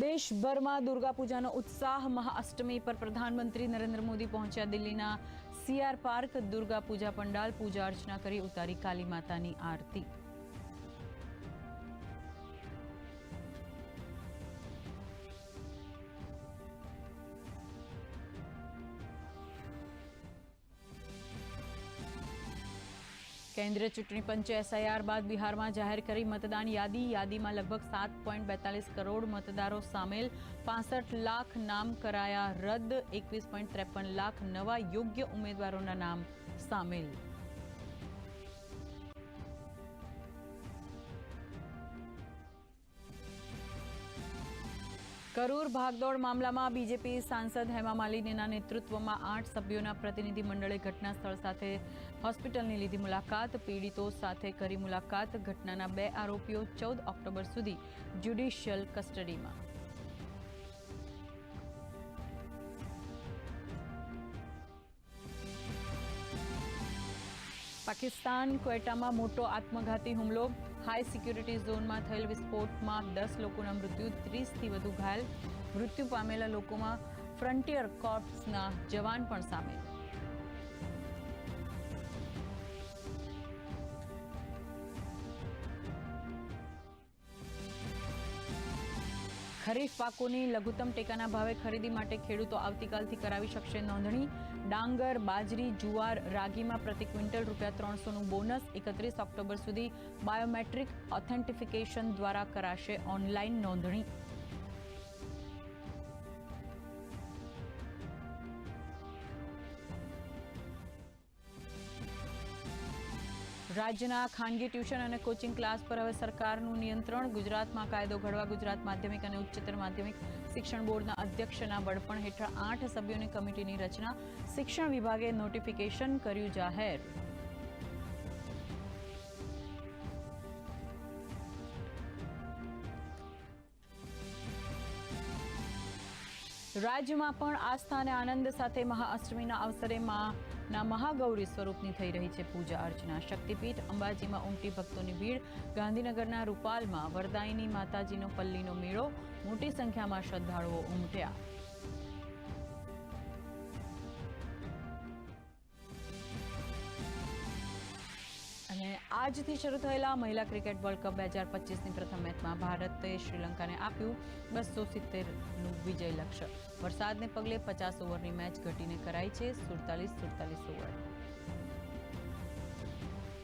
દેશભરમાં દુર્ગા પૂજાનો ઉત્સાહ મહાઅષ્ટમી પર પ્રધાનમંત્રી નરેન્દ્ર મોદી પહોંચ્યા દિલ્હીના સીઆર પાર્ક દુર્ગા પૂજા પંડાલ પૂજા અર્ચના કરી ઉતારી કાલી માતાની આરતી. કેન્દ્રીય ચૂંટણી પંચે એસઆઈઆર બાદ બિહારમાં જાહેર કરી મતદાન યાદી. યાદીમાં લગભગ સાત પોઈન્ટ બેતાલીસ કરોડ મતદારો સામેલ. પાસઠ લાખ નામ કરાયા રદ. એકવીસ પોઈન્ટ ત્રેપન લાખ નવા યોગ્ય ઉમેદવારોના નામ સામેલ. કરૂર ભાગદોડ મામલામાં બીજેપી સાંસદ હેમા માલિનીના નેતૃત્વમાં આઠ સભ્યોના પ્રતિનિધિ મંડળે ઘટના સ્થળ સાથે હોસ્પિટલની લીધી મુલાકાત. પીડિતો સાથે કરી મુલાકાત. ઘટનાના બે આરોપીઓ ચૌદ ઓક્ટોબર સુધી જ્યુડિશિયલ કસ્ટડીમાં. પાકિસ્તાન ક્વેટામાં મોટો આત્મઘાતી હુમલો. હાઈ સિક્યુરિટી ઝોનમાં થયેલ વિસ્ફોટમાં દસ લોકોના મૃત્યુ, ત્રીસથી વધુ ઘાયલ. મૃત્યુ પામેલા લોકોમાં ફ્રન્ટિયર કોર્પ્સના જવાન પણ સામેલ. ખરીફ પાકોની લઘુત્તમ ટેકાના ભાવે ખરીદી માટે ખેડૂતો આવતીકાલથી કરાવી શકશે નોંધણી. ડાંગર, બાજરી, જુવાર, રાગીમાં પ્રતિ ક્વિન્ટલ રૂપિયા ત્રણસોનું બોનસ એકત્રીસ ઓક્ટોબર સુધી બાયોમેટ્રિક ઓથેન્ટિફિકેશન દ્વારા કરાશે ઓનલાઈન નોંધણી. રાજ્યના ખાનગી ટ્યુશન અને કોચિંગ ક્લાસ પર હવે સરકારનું નિયંત્રણ, ગુજરાતમાં કાયદો ઘડવા, ગુજરાત માધ્યમિક અને ઉચ્ચતર માધ્યમિક શિક્ષણ બોર્ડના અધ્યક્ષના વડપણ હેઠળ આઠ સભ્યોની કમિટીની રચના શિક્ષણ વિભાગે નોટિફિકેશન કર્યું જાહેર. રાજ્યમાં પણ આસ્થા અને આનંદ સાથે મહાઅષ્ટમીના અવસરે માના મહાગૌરી સ્વરૂપની થઈ રહી છે પૂજા અર્ચના. શક્તિપીઠ અંબાજીમાં ઉમટી ભક્તોની ભીડ. ગાંધીનગરના રૂપાલમાં વરદાયની માતાજીનો પલ્લીનો મેળો. મોટી સંખ્યામાં શ્રદ્ધાળુઓ ઉમટ્યા. અને આજથી શરૂ થયેલા મહિલા ક્રિકેટ વર્લ્ડ કપ બે હજાર પચીસની પ્રથમ મેચમાં ભારતે શ્રીલંકાને આપ્યું બસો સિત્તેરનું વિજય લક્ષ્ય. વરસાદને પગલે પચાસ ઓવરની મેચ ઘટીને કરાઈ છે સુડતાલીસ સુડતાલીસ ઓવર.